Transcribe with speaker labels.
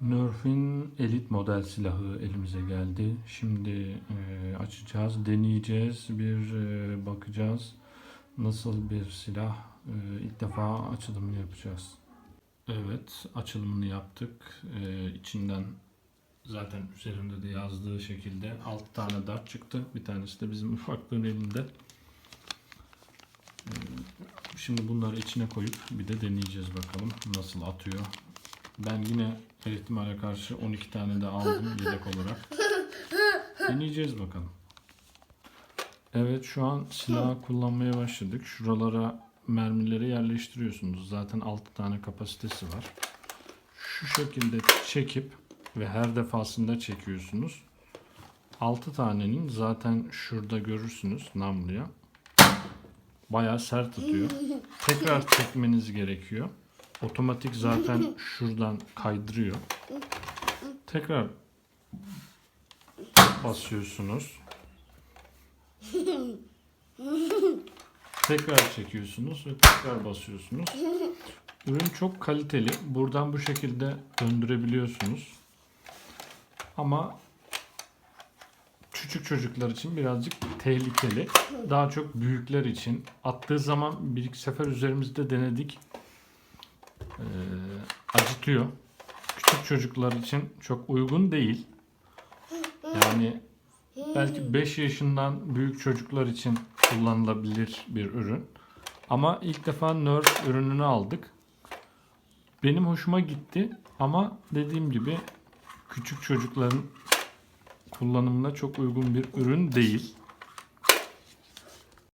Speaker 1: Nerf'in elit model silahı elimize geldi. Şimdi e, açacağız, deneyeceğiz, bir e, bakacağız. Nasıl bir silah? E, ilk defa açılımını yapacağız. Evet, açılımını yaptık. E, içinden zaten üzerinde de yazdığı şekilde 6 tane dart çıktı. Bir tanesi de bizim ufaklığın elinde. Şimdi bunları içine koyup bir de deneyeceğiz bakalım nasıl atıyor. Ben yine her ihtimale karşı 12 tane de aldım yedek olarak. Deneyeceğiz bakalım. Evet şu an silahı kullanmaya başladık. Şuralara mermileri yerleştiriyorsunuz. Zaten 6 tane kapasitesi var. Şu şekilde çekip ve her defasında çekiyorsunuz. 6 tanenin zaten şurada görürsünüz namluya. Bayağı sert atıyor. Tekrar çekmeniz gerekiyor. Otomatik zaten şuradan kaydırıyor. Tekrar basıyorsunuz. Tekrar çekiyorsunuz ve tekrar basıyorsunuz. Ürün çok kaliteli. Buradan bu şekilde döndürebiliyorsunuz. Ama küçük çocuklar için birazcık tehlikeli. Daha çok büyükler için. Attığı zaman bir iki sefer üzerimizde denedik. Ee, acıtıyor. Küçük çocuklar için çok uygun değil. Yani belki 5 yaşından büyük çocuklar için kullanılabilir bir ürün. Ama ilk defa Nerf ürününü aldık. Benim hoşuma gitti ama dediğim gibi küçük çocukların kullanımına çok uygun bir ürün değil.